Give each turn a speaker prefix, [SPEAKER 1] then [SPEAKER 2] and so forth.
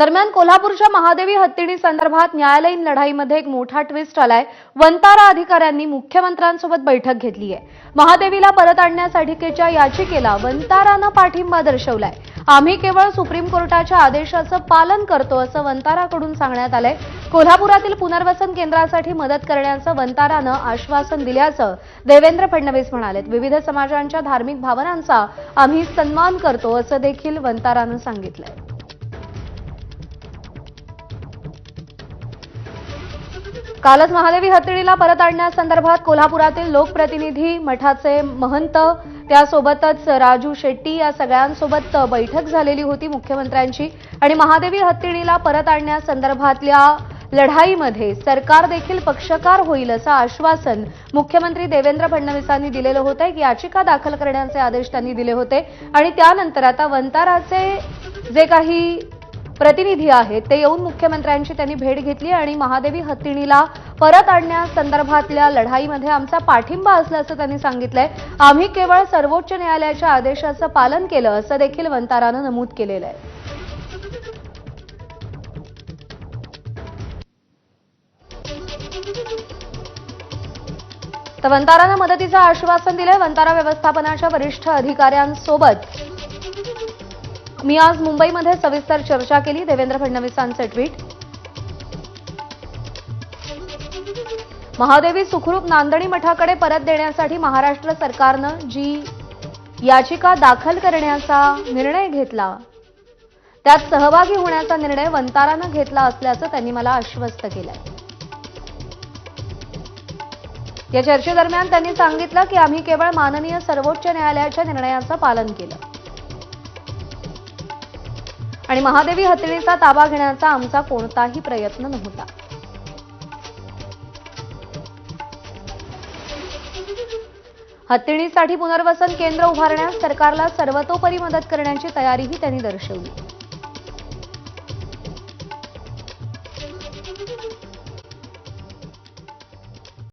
[SPEAKER 1] दरम्यान कोल्हापूरच्या महादेवी हत्तीणी संदर्भात न्यायालयीन लढाईमध्ये एक मोठा ट्विस्ट आलाय. वंतारा अधिकाऱ्यांनी मुख्यमंत्र्यांसोबत बैठक घेतली आहे. महादेवीला परत आणण्यासाठीच्या याचिकेला वंतारानं पाठिंबा दर्शवलाय. आम्ही केवळ सुप्रीम कोर्टाच्या आदेशाचं पालन करतो असं वंताराकडून सांगण्यात आलंय. कोल्हापुरातील पुनर्वसन केंद्रासाठी मदत करण्याचं वंतारानं आश्वासन दिल्याचं देवेंद्र फडणवीस म्हणालेत. विविध समाजांच्या धार्मिक भावनांचा आम्ही सन्मान करतो असं देखील वंतारानं सांगितलंय. कालच महादेवी हत्तीडीला परत आणण्यासंदर्भात कोल्हापुरातील लोकप्रतिनिधी मठाचे महंत त्यासोबतच राजू शेट्टी या सगळ्यांसोबत बैठक झालेली होती मुख्यमंत्र्यांची. आणि महादेवी हत्तीडीला परत आणण्यासंदर्भातल्या लढाईमध्ये सरकार देखील पक्षकार होईल असं आश्वासन मुख्यमंत्री देवेंद्र फडणवीसांनी दिलेलं होतं. एक याचिका दाखल करण्याचे आदेश त्यांनी दिले होते. आणि त्यानंतर आता वंताराचे जे काही प्रतिनिधी आहेत. ते येऊन मुख्यमंत्र्यांची त्यांनी भेट घेतली आणि महादेवी हत्तीणीला परत आणण्यासंदर्भातल्या लढाईमध्ये आमचा पाठिंबा असल्याचं त्यांनी सांगितलंय. आम्ही केवळ सर्वोच्च न्यायालयाच्या आदेशाचं पालन केलं असं देखील वंतारानं नमूद केलेलं आहे. तर वंतारानं मदतीचं आश्वासन दिलंय. वंतारा व्यवस्थापनाच्या वरिष्ठ अधिकाऱ्यांसोबत मी आज मुंबईमध्ये सविस्तर चर्चा केली. देवेंद्र फडणवीसांचे ट्विट. महादेवी सुखरूप नांदणी मठाकडे परत देण्यासाठी महाराष्ट्र सरकारनं जी याचिका दाखल करण्याचा निर्णय घेतला त्यात सहभागी होण्याचा निर्णय वंतारानं घेतला असल्याचं त्यांनी मला आश्वस्त केलंय. या चर्चेदरम्यान त्यांनी सांगितलं की आम्ही केवळ माननीय सर्वोच्च न्यायालयाच्या निर्णयाचं पालन केलं. आणि महादेवी हत्तीणीचा ताबा घेण्याचा आमचा कोणताही प्रयत्न नव्हता. हत्तीणीसाठी पुनर्वसन केंद्र उभारण्यास सरकारला सर्वतोपरी मदत करण्याची तयारीही त्यांनी दर्शवली.